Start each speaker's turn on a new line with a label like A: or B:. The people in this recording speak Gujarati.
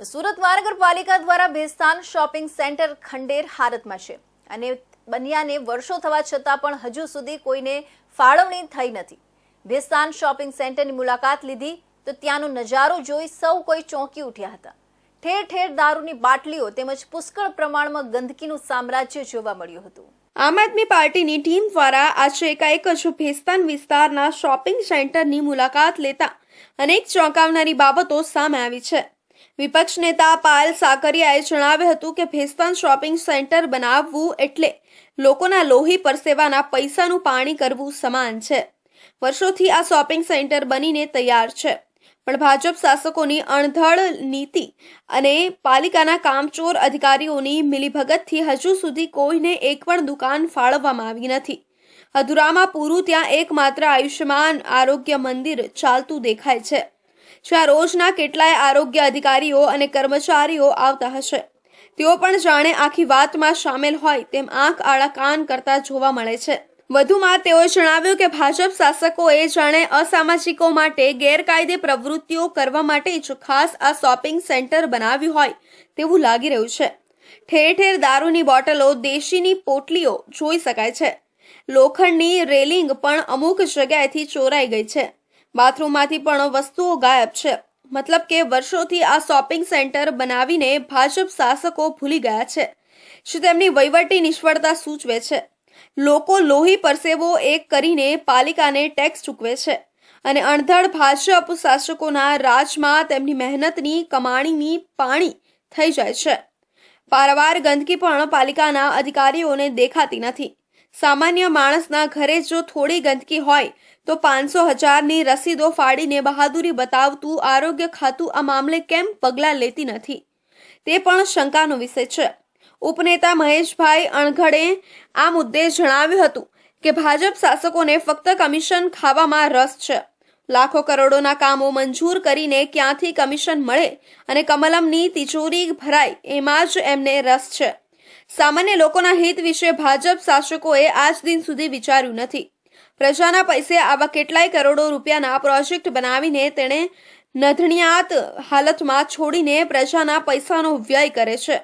A: સુરત મહાનગરપાલિકા દ્વારા ભેસ્તાન શોપિંગ સેન્ટર ખંડેર હાલતમાં છે અને બન્યાને વર્ષો થવા છતાં પણ હજુ સુધી કોઈને ફાળવણી થઈ નથી. ભેસ્તાન શોપિંગ સેન્ટરની મુલાકાત લીધી તો ત્યાંનો નજારો જોઈ સૌ કોઈ ચોંકી ઉઠ્યા હતા. ઠેર ઠેર દારૂની બાટલીઓ તેમજ પુષ્કળ પ્રમાણમાં ગંદકીનું સામ્રાજ્ય જોવા મળ્યું હતું.
B: આમ આદમી પાર્ટીની ટીમ દ્વારા આજે એકાએક જ ભેસ્તાન વિસ્તારના શોપિંગ સેન્ટરની મુલાકાત લેતા અનેક ચોંકાવનારી બાબતો સામે આવી છે. વિપક્ષ નેતા પાયલ સાકરિયાએ જણાવ્યું હતું કે ભેસ્તાન શોપિંગ સેન્ટર બનાવવું એટલે લોકોના લોહી પરસેવાના પૈસાનું પાણી કરવું સમાન છે. વર્ષોથી આ શોપિંગ સેન્ટર બનીને તૈયાર છે. પણ ભાજપ શાસકોની અણધડ નીતિ અને પાલિકાના કામચોર અધિકારીઓની મિલીભગતથી હજુ સુધી કોઈને એક પણ દુકાન ફાળવવામાં આવી નથી. અધુરામાં પૂરું ત્યાં એકમાત્ર આયુષ્યમાન આરોગ્ય મંદિર ચાલતું દેખાય છે. જ્યાં રોજના કેટલાય આરોગ્ય અધિકારીઓ અને કર્મચારીઓ આવતા હશે. તેઓ પણ જાણે આખી વાતમાં સામેલ હોય તેમ આંખ આળા કાન કરતા જોવા મળે છે. વધુમાં તેઓએ જણાવ્યું કે ભાજપ શાસકોએ જાણે અસામાજિકો માટે ગેરકાયદે પ્રવૃત્તિઓ કરવા માટે જ ખાસ આ શોપિંગ સેન્ટર બનાવ્યું હોય તેવું લાગી રહ્યું છે. ઠેર ઠેર દારૂની બોટલો દેશીની પોટલીઓ જોઈ શકાય છે. લોખંડની રેલિંગ પણ અમુક જગ્યાએથી ચોરાઈ ગઈ છે. બાથરૂમમાંથી પણ વસ્તુઓ ગાયબ છે. મતલબ કે વર્ષોથી આ શોપિંગ સેન્ટર બનાવીને ભાજપ શાસકો ભૂલી ગયા છે. શું તેમની વહીવટી નિષ્ફળતા સૂચવે છે? લોકો લોહી પરસેવો એક કરીને પાલિકાને ટેક્સ ચૂકવે છે. અને અણધડ ભાજપ શાસકોના રાજમાં તેમની મહેનતની કમાણીની પાણી થઈ જાય છે. પારવાર ગંદકી પણ પાલિકાના અધિકારીઓને દેખાતી નથી. સામાન્ય માણસના ઘરે જો થોડી ગંદકી હોય, તો પાંચસો હજારની રસીદો ફાડીને બહાદુરી બતાવતું આરોગ્ય ખાતું આ મામલે કેમ પગલાં લેતી નથી? તે પણ શંકાનો વિષય છે. ઉપનેતા મહેશભાઈ અણઘડે આ મુદ્દે જણાવ્યું હતું કે ભાજપ શાસકોને ફક્ત કમિશન ખાવામાં રસ છે. લાખો કરોડોના કામો મંજૂર કરીને ક્યાંથી કમિશન મળે અને કમલમની તિજોરી ભરાય એમાં જ એમને રસ છે. સામાન્ય લોકોના હિત વિશે ભાજપ શાસકોએ આજ દિન સુધી વિચાર્યું નથી. પ્રજાના પૈસે આવા કેટલાય કરોડો રૂપિયાના પ્રોજેક્ટ બનાવીને તેણે નધણિયાત હાલતમાં છોડીને પ્રજાના પૈસાનો વ્યય કરે છે.